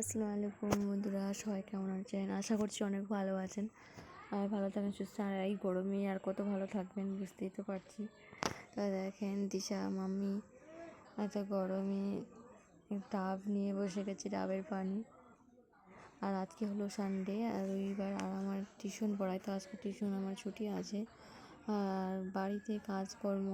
আসসালামু আলাইকুম বন্ধুরা, সবাই কেমন আছেন? আশা করছি অনেক ভালো আছেন। আর ভালো থাকেন, সুস্থ আর এই গরমে আর কত ভালো থাকবেন বুঝতেই তো পারছি। তো দেখেন, দিশা মাম্মি, এত গরমে ডাব নিয়ে বসে গেছি, ডাবের পানি। আর আজকে হলো সানডে আর রবিবার। আর আমার টিউশন পড়ায় তো আজকে টিউশন, আমার ছুটি আছে। আর বাড়িতে কাজকর্ম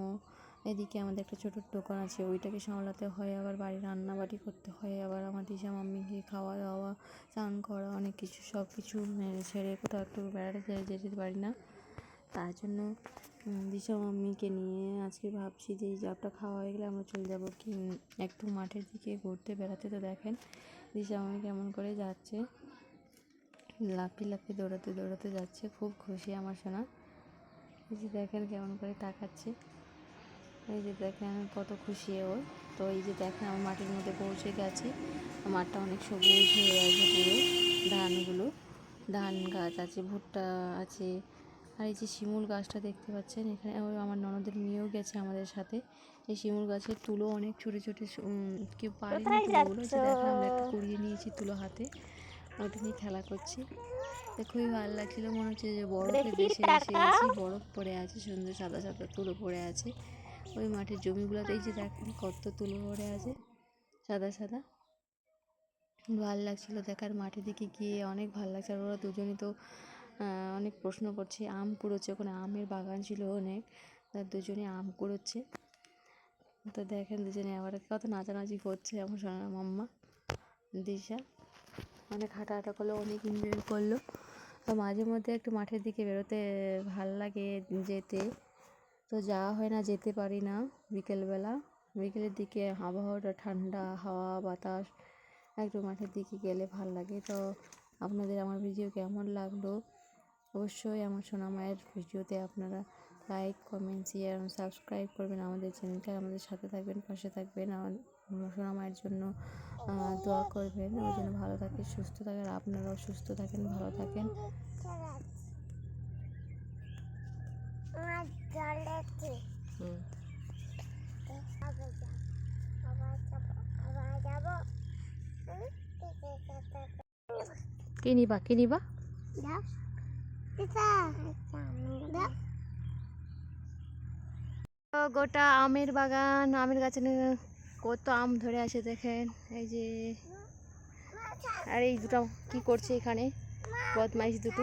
এদিকে আমাদের একটা ছোটো দোকান আছে, ওইটাকে সামলাতে হয়, আবার বাড়ি রান্নাবাড়ি করতে হয়, আবার আমার দিশা মাম্মিকে খাওয়া দাওয়া, স্নান করা, অনেক কিছু, সব কিছু ছেড়ে কোথাও একটু বেড়াতে যেতে পারি না। তার জন্য দিশা মাম্মিকে নিয়ে আজকে ভাবছি যে এই জবটা খাওয়া হয়ে গেলে আমরা চলে যাব কি একটু মাঠের দিকে ঘুরতে বেড়াতে। তো দেখেন, দিশা মাম্মি কেমন করে যাচ্ছে। লাফি লাফি দৌড়াতে দৌড়াতে যাচ্ছে, খুব খুশি আমার সোনা। দেখেন কেমন করে তাকাচ্ছে। এই যে দেখেন কত খুশি ও তো এই যে দেখেন আমার মাটির মধ্যে পৌঁছে গেছে। মাঠটা অনেক সবুজ হয়ে আছে পুরো। ধানগুলো ধান গাছ আছে ভুট্টা আছে। আর এই যে শিমুল গাছটা দেখতে পাচ্ছেন এখানে আমার ননদের মেয়েও গেছে আমাদের সাথে। এই শিমুল গাছের তুলো অনেক ছোটো ছোটো কেউ পারেনি তুলোগুলো যে দেখেন আমরা একটা কুড়িয়ে নিয়েছি তুলো হাতে। ওটা নিয়ে খেলা করছি। তো খুবই ভালো লাগছিল মনে হচ্ছে যে বরফে দেশে এসে গেছি। বরফ পড়ে আছে সুন্দর সাদা সাদা তুলো পড়ে আছে। ওই মাঠের জমিগুলোতে এই যে দেখেন কত তুলো পড়ে আছে, সাদা সাদা। ভালো লাগছিল দেখার মাঠের দিকে গিয়ে, অনেক ভালো লাগছে। আর ওরা দুজনই তো অনেক প্রশ্ন করছে, আম কুড়োচ্ছে। ওখানে আমের বাগান ছিল অনেক তার দুজনে আম কুড়োচ্ছে। তো দেখেন দুজনে আবার কত নাচানাচি করছে আমার সোনার মাম্মা, দিশা। অনেক হাঁটা হাঁটা করল, অনেক এনজয় করল। তো মাঝে মধ্যে একটু মাঠের দিকে বেরোতে ভালো লাগে যেতে। তো যাওয়া হয় না, যেতে পারি না বিকেলবেলা। বিকেলের দিকে আবহাওয়াটা ঠান্ডা, হাওয়া, বাতাস, একটু মাঠের দিকে গেলে ভালো লাগে। তো আপনাদের আমার ভিডিও কেমন লাগল? অবশ্যই আমার সোনা মায়ের ভিডিওতে আপনারা লাইক, কমেন্ট শেয়ার সাবস্ক্রাইব করবেন আমাদের চ্যানেলটা আমাদের সাথে থাকবেন, পাশে থাকবেন। আমার সোনা মায়ের জন্য দোয়া করবেন। ওই জন্য ভালো থাকে সুস্থ থাকেন। আপনারাও সুস্থ থাকেন, ভালো থাকেন আমার জলেতে হুম আবার যাব আবার যাব আবার যাব কি? নিবা কি নিবা? তো গোটা আমের বাগান আমের গাছে কত আম ধরে আছে দেখেন এই যে। আর এই দুটো কি করছে এখানে? বদমাইশ দুটো।